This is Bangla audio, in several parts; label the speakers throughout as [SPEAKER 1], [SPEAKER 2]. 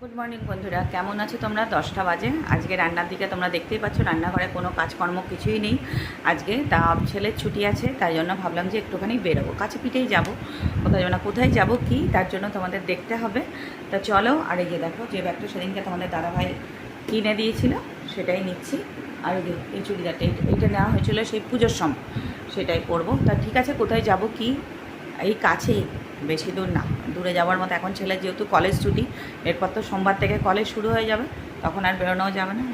[SPEAKER 1] গুড মর্নিং বন্ধুরা। কেমন আছো তোমরা? দশটা বাজে। আজকে রান্নার দিকে তোমরা দেখতেই পাচ্ছ, রান্নাঘরে কোনো কাজকর্ম কিছুই নেই। আজকে তা ছেলের ছুটি আছে, তাই জন্য ভাবলাম যে একটুখানি বেরোবো। কাছে পিঠেই যাব। কোথায় যাব না কোথায় যাব, কি, তার জন্য তোমাদের দেখতে হবে। তা চলো, আর এই যে দেখো, যে ব্যাগটা সেদিনকে তোমাদের দাদাভাই কিনে দিয়েছিল, সেটাই নিচ্ছি। আর এই চুড়িদারটা, এই- এইটা নেওয়া হয়েছিল সেই পুজোর সময়, সেটাই পরবো। তা ঠিক আছে, কোথায় যাব, কি, এই কাছেই। বেশি দূর না। দূরে যাওয়ার মতো এখন ছেলের যেহেতু কলেজ ছুটি, এরপর তো সোমবার থেকে কলেজ শুরু হয়ে যাবে, তখন আর বেরোনোও যাবে না।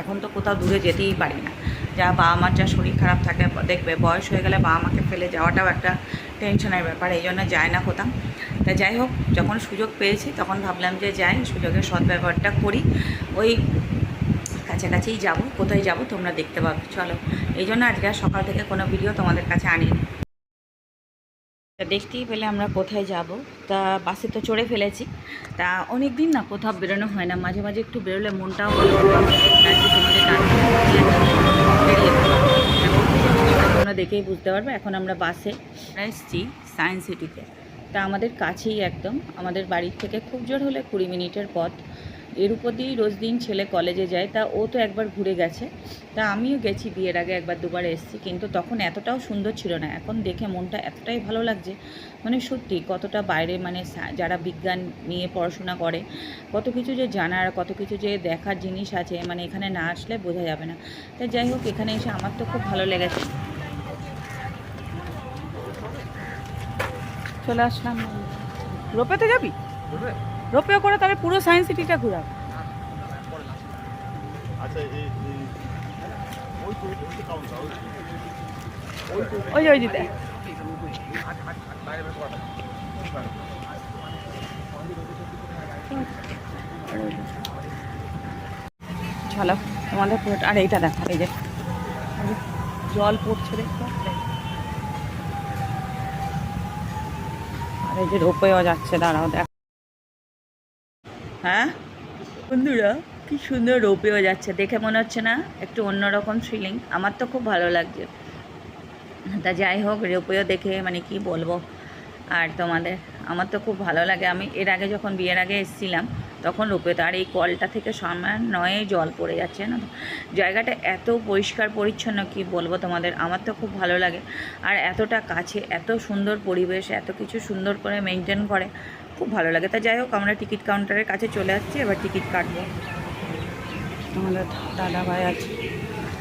[SPEAKER 1] এখন তো কোথাও দূরে যেতেই পারি না। যা বাবা মার যা শরীর খারাপ থাকে, দেখবে বয়স হয়ে গেলে বাবা মাকে ফেলে যাওয়াটাও একটা টেনশনের ব্যাপার, এই জন্য যায় না কোথাও। তা যাই হোক, যখন সুযোগ পেয়েছি, তখন ভাবলাম যে যাই, সুযোগের সদ্ব্যবহারটা করি। ওই কাছাকাছিই যাব, কোথায় যাব তোমরা দেখতে পাবে, চলো। এই জন্য আজকে সকাল থেকে কোনো ভিডিও তোমাদের কাছে আনিনি। তা দেখতেই পেলে আমরা কোথায় যাব। তা বাসে তো চড়ে ফেলেছি। তা অনেক দিন না কোথাও বেরোনো হয় না। মাঝে মাঝে একটু বেরোলে মনটাও ভালো তোমরা দেখেই বুঝতে পারবে, এখন আমরা বাসে এসছি সায়েন্স সিটিতে। তা আমাদের কাছেই একদম। আমাদের বাড়ির থেকে খুব জোর হলে কুড়ি মিনিটের পথ। এর উপর দিয়েই রোজ দিন ছেলে কলেজে যায়, তা ও তো একবার ঘুরে গেছে। তা আমিও গেছি বিয়ের আগে একবার দুবার এসেছি, কিন্তু তখন এতটাও সুন্দর ছিল না। এখন দেখে মনটা এতটাই ভালো লাগছে মানে সত্যি কতটা বাইরে মানে যারা বিজ্ঞান নিয়ে পড়াশোনা করে, কত কিছু যে জানার, কত কিছু যে দেখার জিনিস আছে মানে এখানে না আসলে বোঝা যাবে না। তাই যাই হোক, এখানে এসে আমার তো খুব ভালো লেগেছে। চলে আসলাম। রোপেতে যাবি? রোপে? করে তাহলে পুরো সায়েন্স সিটিটা ঘুরাবো
[SPEAKER 2] আচ্ছা ওই ওই
[SPEAKER 1] দিতে চলো তোমাদের পুরোটা আর এইটা দেখো এই যে। এই যে জল পড়ছে দেখো আর এই যে রোপেও যাচ্ছে দাঁড়াও দেখ। হ্যাঁ? বন্ধুরা, কি সুন্দর রোপেও যাচ্ছে। দেখে মনে হচ্ছে না একটু অন্যরকম ফিলিং আমার তো খুব ভালো লাগছে। তা যাই হোক, রোপেও দেখে মানে কি বলব? আর তোমাদের, আমার তো খুব ভালো লাগে। আমি এর আগে যখন বিয়ের আগে এসেছিলাম, তখন রোপেতে আর এই কলটা থেকে সামান্যয়ে জল পড়ে যাচ্ছে না জায়গাটা এত পরিষ্কার, পরিচ্ছন্ন, কি বলব তোমাদের? আমার তো খুব ভালো লাগে। আর এতটা কাছে, এত সুন্দর পরিবেশ, এত কিছু সুন্দর করে মেনটেন করে। খুব ভালো লাগে। তা যাই হোক, আমরা টিকিট কাউন্টারের কাছে চলে আসছি, এবার টিকিট কাটবো। আমাদের দাদা ভাই আছে।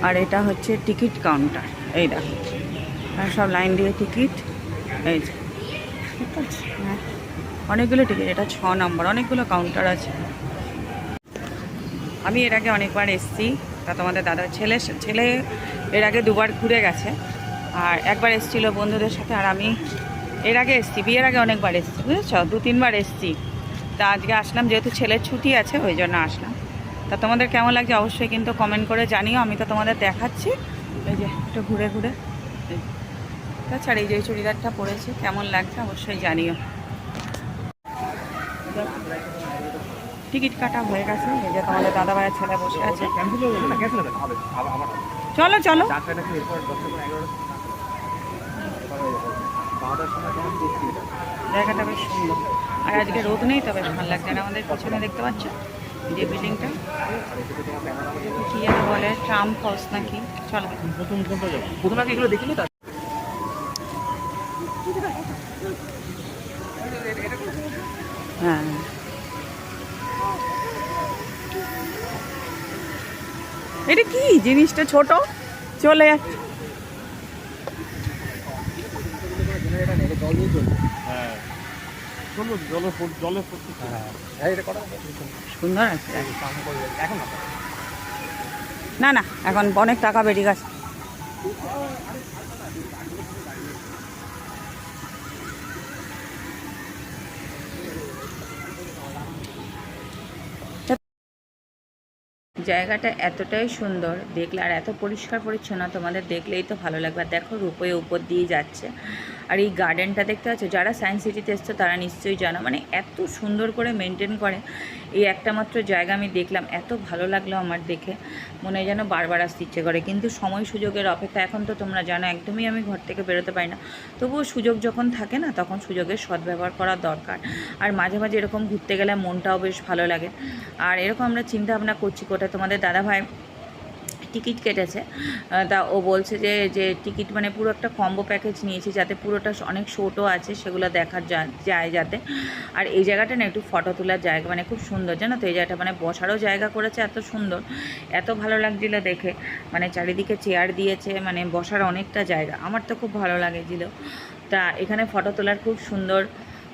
[SPEAKER 1] আর এটা হচ্ছে টিকিট কাউন্টার। এই দেখো। আর সব লাইন দিয়ে টিকিট। এই যে। ঠিক আছে। হ্যাঁ। অনেকগুলো টিকিট। এটা ছ নম্বর। অনেকগুলো কাউন্টার আছে। আমি এর আগে অনেকবার এসেছি। তা তোমাদের দাদার ছেলে ছেলে এর আগে দুবার ঘুরে গেছে। আর একবার এসেছিল বন্ধুদের সাথে। আর আমি এর আগে এসেছি বিয়ের আগে অনেকবার এসেছি বুঝেছ? দু তিনবার এসেছি। তা আজকে আসলাম যেহেতু ছেলের ছুটি আছে ওই জন্য আসলাম। তা তোমাদের কেমন লাগছে অবশ্যই কিন্তু কমেন্ট করে জানিও আমি তো তোমাদের দেখাচ্ছি। এই যে একটু ঘুরে ঘুরে। তাছাড়া এই যে চুড়িদারটা পরেছি কেমন লাগছে অবশ্যই জানিও। টিকিট কাটা হয়ে গেছে এই যে তোমাদের দাদা ভাইয়ের ছেলে বসে আছে।
[SPEAKER 2] ক্যান্সেল হয়ে
[SPEAKER 1] জায়গাটা বেশ সুন্দর। আর আজকে রোদ নেই তবে ভালো লাগছে না আমাদের পিছনে দেখতে পাচ্ছ? যে বিল্ডিংটা।
[SPEAKER 2] আর
[SPEAKER 1] কি যেন বলে ট্রাম হাউস নাকি? চলো।
[SPEAKER 2] প্রথম প্রথম এগুলো দেখিনি তো?
[SPEAKER 1] হ্যাঁ। এটা কি? জিনিসটা ছোট। চলে যাচ্ছে।
[SPEAKER 2] হ্যাঁ। জলে জলে হ্যাঁ এটা করা
[SPEAKER 1] সুন্দর আছে
[SPEAKER 2] এখন না
[SPEAKER 1] না না এখন অনেক টাকা বেরিয়ে গেছে। জায়গাটা এতটাই সুন্দর, দেখলে আর এত পরিষ্কার পরিচ্ছন্ন, তোমাদের দেখলেই তো ভালো লাগবে। দেখো রূপয়ে উপর দিয়ে যাচ্ছে। আর এই গার্ডেনটা দেখতে পাচ্ছ? যারা সায়েন্স সিটিতে এসছো, তারা নিশ্চয়ই জানো। মানে এত সুন্দর করে মেনটেন করে। এই একটা মাত্র জায়গা আমি দেখলাম। এত ভালো লাগল আমার দেখে। মনে হয় যেন বারবার আসতে ইচ্ছে করে। কিন্তু সময় সুযোগের অপেক্ষা, এখন তো তোমরা জানো, একদমই আমি ঘর থেকে বেরোতে পারি না। তবুও সুযোগ যখন থাকে না, তখন সুযোগের সদ্ব্যবহার করা দরকার। আর মাঝে মাঝে এরকম ঘুরতে গেলে মনটাও বেশ ভালো লাগে। আর এরকম আমরা চিন্তা ভাবনা করছি কোথায় তোমাদের দাদাভাই টিকিট কেটেছে। তা ও বলছে যে যে টিকিট মানে পুরো একটা কম্বো প্যাকেজ নিয়েছি যাতে পুরোটা অনেক শোটও আছে সেগুলো দেখার যায় যাতে। আর এই জায়গাটা না একটু ফটো তোলার জায়গা মানে খুব সুন্দর, জানো তো? এই জায়গাটা মানে বসারও জায়গা করেছে, এত সুন্দর। এত ভালো লাগছিল দেখে। মানে চারিদিকে চেয়ার দিয়েছে মানে বসার অনেকটা জায়গা। আমার তো খুব ভালো লাগেছিল। তা এখানে ফটো তোলার খুব সুন্দর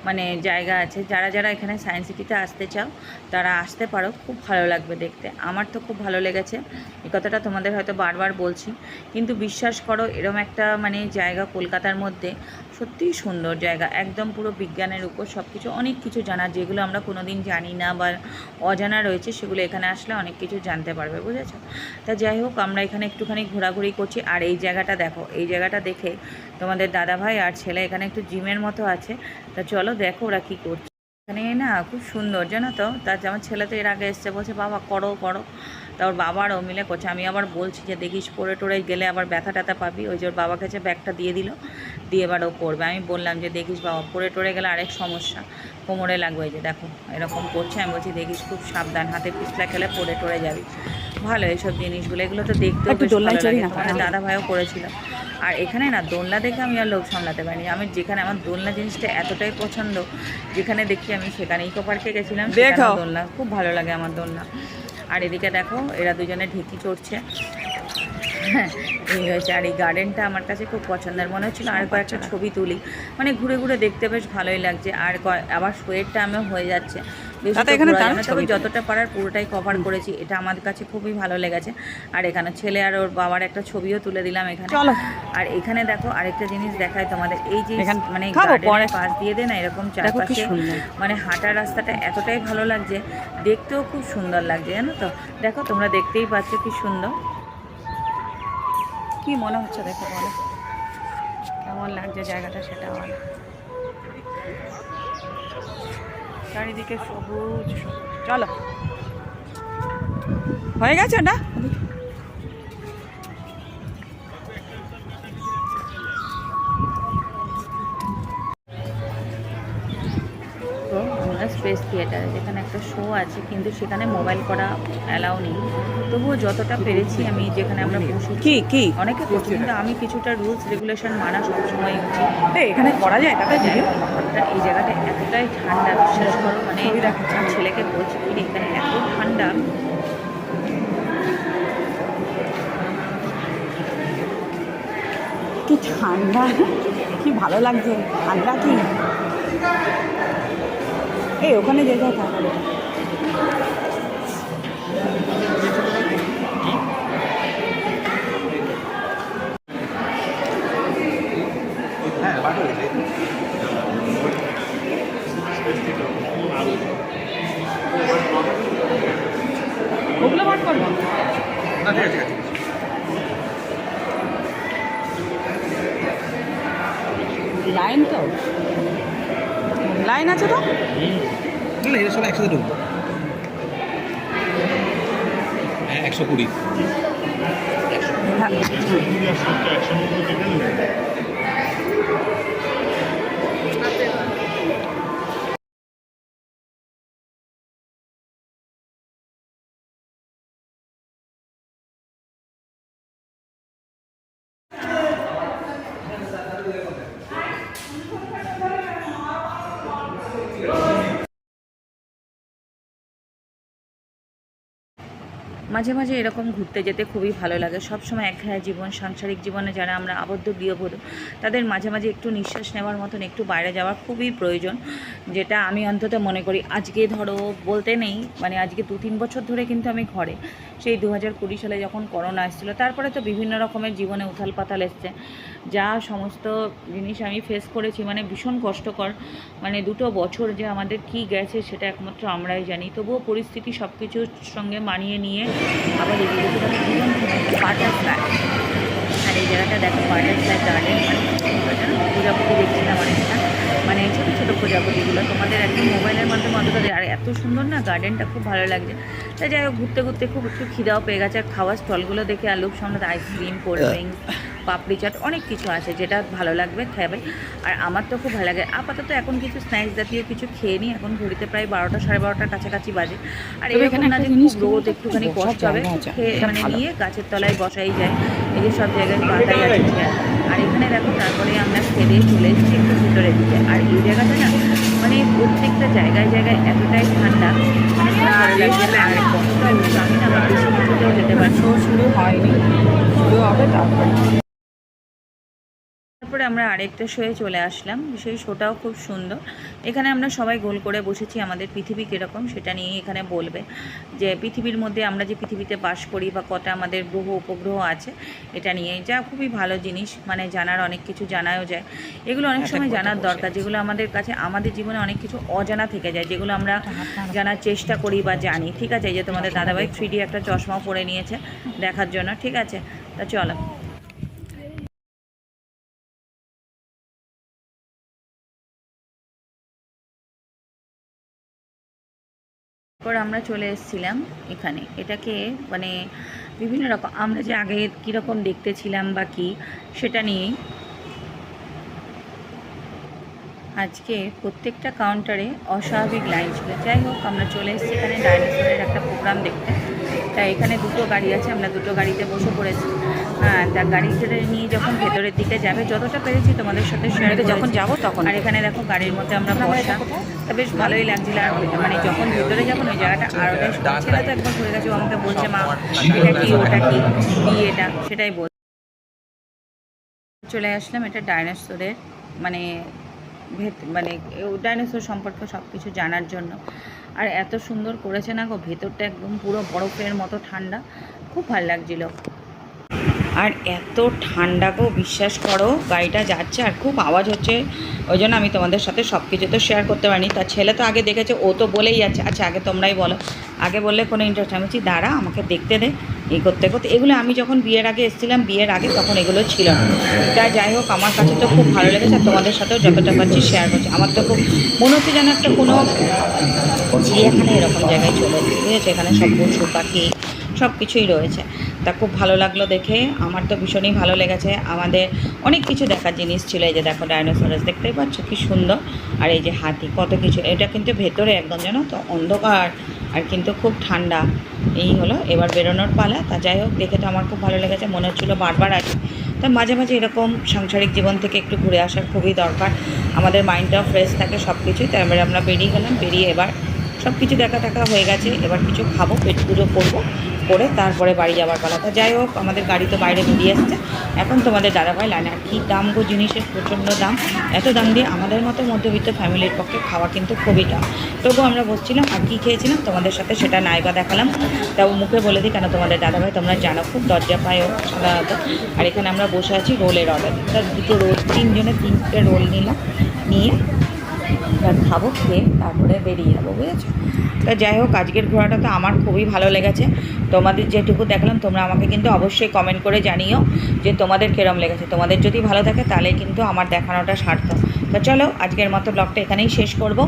[SPEAKER 1] মানে জায়গা আছে। যারা যারা এখানে সায়েন্স সিটিতে আসতে চাও, তারা আসতে পারো। খুব ভালো লাগবে দেখতে। আমার তো খুব ভালো লেগেছে। এই কথাটা তোমাদের হয়তো বারবার বলছি। কিন্তু বিশ্বাস করো, এরম একটা মানে জায়গা কলকাতার মধ্যে সত্যিই সুন্দর জায়গা। একদম পুরো বিজ্ঞানের উপর সব কিছু অনেক কিছু জানা, যেগুলো আমরা কোনোদিন জানি না বা অজানা রয়েছে, সেগুলো এখানে আসলে অনেক কিছু জানতে পারবে, বুঝেছ? তা যাই হোক, আমরা এখানে একটুখানি ঘোরাঘুরি করছি। আর এই জায়গাটা দেখো, এই জায়গাটা দেখে তোমাদের দাদা ভাই আর ছেলে এখানে একটু জিমের মতো আছে। তা চলো দেখো ওরা কী করছে। এখানে না খুব সুন্দর, জানো তো? তার আমার ছেলে তো এর আগে এসছে, বলছে, বাবা, করো করো। তা ওর বাবারও মিলে করছে। আমি আবার বলছি যে, দেখিস পরে টোরে গেলে আবার ব্যথা ট্যাথা পাবি। ওই যে ওর বাবা কাছে ব্যাগটা দিয়ে দিল। দিয়ে এবার ও করবে। আমি বললাম যে দেখিস বাবা পরে টোরে গেলে আরেক সমস্যা। কোমরে লাগবে যে দেখো এরকম করছে। আমি বলছি দেখিস খুব সাবধান হাতে পিছলা খেলে পরে টোরে যাবি। ভালো এইসব জিনিসগুলো এগুলো তো তোমাদের
[SPEAKER 3] হ্যাঁ।
[SPEAKER 1] দাদা ভাইও করেছিল। আর এখানে না দোলনা দেখে আমি আর লোক সামলাতে পারিনি। আমি যেখানে আমার দোলনা জিনিসটা এতটাই পছন্দ যেখানে দেখি আমি সেখানে ইকো পার্কে গেছিলাম দোলনা। খুব ভালো লাগে আমার দোলনা। আর এদিকে দেখো এরা দুজনে ঢেকি চড়ছে। এই হয়েছে। আর এই গার্ডেনটা আমার কাছে খুব পছন্দের। মনে হচ্ছিল আর কয়েকটা ছবি তুলি। মানে ঘুরে ঘুরে দেখতে বেশ ভালোই লাগছে। আর আবার শোয়ের টাইমও হয়ে যাচ্ছে। তবে যতটা পারার পুরোটাই কভার করেছি। এটা আমার কাছে খুবই ভালো লেগেছে। আর এখানে ছেলে আর ওর বাবার একটা ছবিও তুলে দিলাম এখানে। আর এখানে দেখো আরেকটা জিনিস দেখায় তোমাদের। এই যে মানে পাশ দিয়ে দেয় না এরকম চারপাশে মানে হাঁটার রাস্তাটা এতটাই ভালো লাগছে। দেখতেও খুব সুন্দর লাগছে জানো তো? দেখো তোমরা দেখতেই পাচ্ছ কি সুন্দর। কি মনে হচ্ছে দেখো বলো? কেমন লাগছে জায়গাটা সেটা বলো। চারিদিকে সবুজ।
[SPEAKER 3] চলো। হয়ে গেছে না
[SPEAKER 1] থিয়েটারে যেখানে একটা শো আছে কিন্তু সেখানে মোবাইল করা অ্যালাউ নেই। তবুও যতটা পেরেছি আমি যেখানে আমরা বসে
[SPEAKER 3] কি কি?
[SPEAKER 1] অনেকে করছে কিন্তু আমি কিছুটা রুলস রেগুলেশন মানা সবসময় উচিত।
[SPEAKER 3] এখানে করা যায় দাদা
[SPEAKER 1] যাই এই জায়গাটা এতটাই ঠান্ডা বিশ্বাস করো মানে। ছেলেকে বলছি এখানে এত ঠান্ডা?
[SPEAKER 3] কি ঠান্ডা কি ভালো লাগছে ঠান্ডা কি? এই ওখানে যে ওগুলো ভাট করব লাইন তো। লাইন আছে তো?
[SPEAKER 2] না এটা সব একসাথে ঢুকবো। হ্যাঁ একশো কুড়ি।
[SPEAKER 3] হ্যাঁ।
[SPEAKER 1] মাঝে মাঝে এরকম ঘুরতে যেতে খুবই ভালো লাগে। সবসময় একঘেয়ে জীবন, সাংসারিক জীবনে যারা আমরা আবদ্ধ গৃহবধূ, তাদের মাঝে মাঝে একটু নিঃশ্বাস নেওয়ার মতন একটু বাইরে যাওয়ার খুবই প্রয়োজন, যেটা আমি অন্তত মনে করি আজকে ধরো বলতে নেই মানে আজকে দু তিন বছর ধরে কিন্তু আমি ঘরে। সেই দু হাজার কুড়ি সালে যখন করোনা এসেছিল তারপরে তো বিভিন্ন রকমের জীবনে উথাল পাতাল এসছে। যা সমস্ত জিনিস আমি ফেস করেছি মানে ভীষণ কষ্টকর মানে দুটো বছর যে আমাদের কি গেছে সেটা একমাত্র আমরাই জানি। তবুও পরিস্থিতি সব কিছুর সঙ্গে মানিয়ে নিয়ে আবার এই বাটারফ্লাই। আর এই জায়গাটা দেখো বাটারফ্লাই গার্ডেন মানে প্রজাপতি দেখছিলাম অনেকটা। মানে ছোটো ছোটো প্রজাপতিগুলো। তোমাদের একদম মোবাইলের মাধ্যমে অতটা আর এত সুন্দর না গার্ডেনটা খুব ভালো লাগছে। তাই যাই হোক ঘুরতে ঘুরতে খুব একটু খিদাও পেয়ে গেছে। আর খাওয়ার স্টলগুলো দেখে আর লোক সামনে ice cream cold drinks papdi chaat অনেক কিছু আছে যেটা ভালো লাগবে খাবে আর আমার তো খুব ভালো লাগে। আপাতত এখন কিছু স্ন্যাক্স জাতীয় কিছু খেয়ে নিই। এখন ঘড়িতে প্রায় বারোটা সাড়ে বারোটার কাছাকাছি বাজে। আর এখানে না যে খুব রোদ একটুখানি কষ্ট হবে খেয়ে মানে নিয়ে গাছের তলায় বসাই যায়। এই যে সব জায়গায় পাতাই আছে আর এখানে দেখো তারপরে আমরা খেলে চলে এসেছি একটু ভিতরের দিকে। আর এই জায়গাটা না মানে প্রত্যেকটা জায়গায় জায়গায় এতটাই ঠান্ডা। মানে উঁচু আমি না আমার বেশি যেতে পারছি
[SPEAKER 3] শুরু হয়নি। শুরু হবে তারপরে।
[SPEAKER 1] তারপরে আমরা আরেকটা শোয়ে চলে আসলাম। সেই শোটাও খুব সুন্দর। এখানে আমরা সবাই গোল করে বসেছি আমাদের পৃথিবী কীরকম সেটা নিয়ে এখানে বলবে। যে পৃথিবীর মধ্যে আমরা যে পৃথিবীতে বাস করি বা কটা আমাদের গ্রহ উপগ্রহ আছে এটা নিয়ে যা খুবই ভালো জিনিস মানে জানার অনেক কিছু জানাও যায়। এগুলো অনেক সময় জানার দরকার যেগুলো আমাদের কাছে আমাদের জীবনে অনেক কিছু অজানা থেকে যায় যেগুলো আমরা জানার চেষ্টা করি বা জানি। ঠিক আছে যে তোমাদের দাদাভাই থ্রি একটা চশমাও পরে নিয়েছে দেখার জন্য। ঠিক আছে তা চলো। তারপর আমরা চলে এসেছিলাম এখানে। এটাকে মানে বিভিন্ন রকম, আমরা যে আগে কীরকম দেখতেছিলাম বা কী, সেটা নিয়েই আজকে প্রত্যেকটা কাউন্টারে অস্বাভাবিক লাইন ছিল। যাই হোক, আমরা চলে এসেছি এখানে ডাইনোসরের একটা প্রোগ্রাম দেখতে। তাই এখানে দুটো গাড়ি আছে আমরা দুটো গাড়িতে বসে পড়েছি। হ্যাঁ তা গাড়িটা নিয়ে যখন ভেতরের দিকে যাবে যতটা পেরেছি তোমাদের সাথে শেয়ার
[SPEAKER 3] যখন
[SPEAKER 1] যখন
[SPEAKER 3] যাব তখন।
[SPEAKER 1] আর এখানে দেখো গাড়ির মধ্যে আমরা বসা। তা বেশ ভালোই লাগছিল আর মানে যখন ভেতরে যাব ওই জায়গাটা আরও বেশ ছেলে তো একবার ঘুরে গেছে ও আমাকে বলছে মা এটা কি ওটা কি? কি এটা সেটাই বল। চলে আসলাম এটা ডাইনোসরের মানে ভেত মানে ডাইনোসর সম্পর্কে সব কিছু জানার জন্য। আর এত সুন্দর করেছে না গো, ভেতরটা একদম পুরো বরফের মতো ঠান্ডা। খুব ভালো লাগছিল। আর এত ঠান্ডা গো, বিশ্বাস করো, গাড়িটা যাচ্ছে আর খুব আওয়াজ হচ্ছে। ওই জন্য আমি তোমাদের সাথে সব কিছু তো শেয়ার করতে পারিনি। তার ছেলে তো আগে দেখেছে, ও তো বলেই যাচ্ছে। আচ্ছা আগে তোমরাই বলো। আগে বললে কোনো ইন্টারেস্ট আমি বলছি, দাঁড়া, আমাকে দেখতে দে। এই করতে করতে, এগুলো আমি যখন বিয়ের আগে এসেছিলাম, বিয়ের আগে তখন এগুলো ছিল না। তা যাই হোক, আমার কাছে তো খুব ভালো লেগেছে আর তোমাদের সাথেও যতটা পাচ্ছি শেয়ার করছি। আমার তো খুব মনে হচ্ছে যেন একটা কোনো চিড়িয়াখানা এরকম জায়গায় চলে এসেছি বুঝেছ এখানে সব পশু পাখি, সব কিছুই রয়েছে। তা খুব ভালো লাগল দেখে, আমার তো ভীষণই ভালো লেগেছে। আমাদের অনেক কিছু দেখার জিনিস ছিল, এই যে দেখো ডাইনোসরাস দেখতেই পাচ্ছ কি সুন্দর। আর এই যে হাতি, কত কিছু, এটা কিন্তু ভেতরে একদম জানো তো অন্ধকার, আর কিন্তু খুব ঠান্ডা। এই হলো, এবার বেরোনোর পালা। তা যাই হোক, দেখে তো আমার খুব ভালো লেগেছে, মনে হচ্ছিল বারবার আসি। তা মাঝে মাঝে এরকম সাংসারিক জীবন থেকে একটু ঘুরে আসার খুবই দরকার। আমাদের মাইন্ডটাও ফ্রেশ থাকে সব কিছুই এবারে আমরা বেরিয়ে গেলাম, বেরিয়ে এবার সব কিছু দেখা টাকা হয়ে গেছে। এবার কিছু খাব, পেট পুজো করব। করে তারপরে বাড়ি যাওয়ার পালা তা যাই হোক, আমাদের গাড়ি তো বাইরে বেরিয়ে আসছে। এখন তোমাদের দাদাভাই লাইনে, আর কী দাম গো জিনিসের, প্রচণ্ড দাম। এত দাম দিয়ে আমাদের মতো মধ্যবিত্ত ফ্যামিলির পক্ষে খাওয়া কিন্তু খুবই দাম তবু আমরা বসছিলাম আর কী খেয়েছিলাম, তোমাদের সাথে সেটা নাইবা দেখালাম। তাও মুখে বলে দিই, কেন তোমাদের দাদাভাই তোমরা জানো, খুব দরজা পায় সাধারণত। আর এখানে আমরা বসে আছি রোলের অর্ডার তার দুটো রোল, তিনজনে তিনটে রোল নিলাম, নিয়ে খাব, খেয়ে তারপরে বেরিয়ে যাব, বুঝেছ? তো যাই হোক, আজকের ঘোরাটা তো আমার খুবই ভালো লেগেছে। তোমাদের যেটুকু দেখলাম, তোমরা আমাকে কিন্তু অবশ্যই কমেন্ট করে জানিও যে তোমাদের কেরম লেগেছে। তোমাদের যদি ভালো থাকে, তাহলে কিন্তু আমার দেখানোটা সার্থক। তো চলো, আজকের মতো ব্লগটা এখানেই শেষ করব।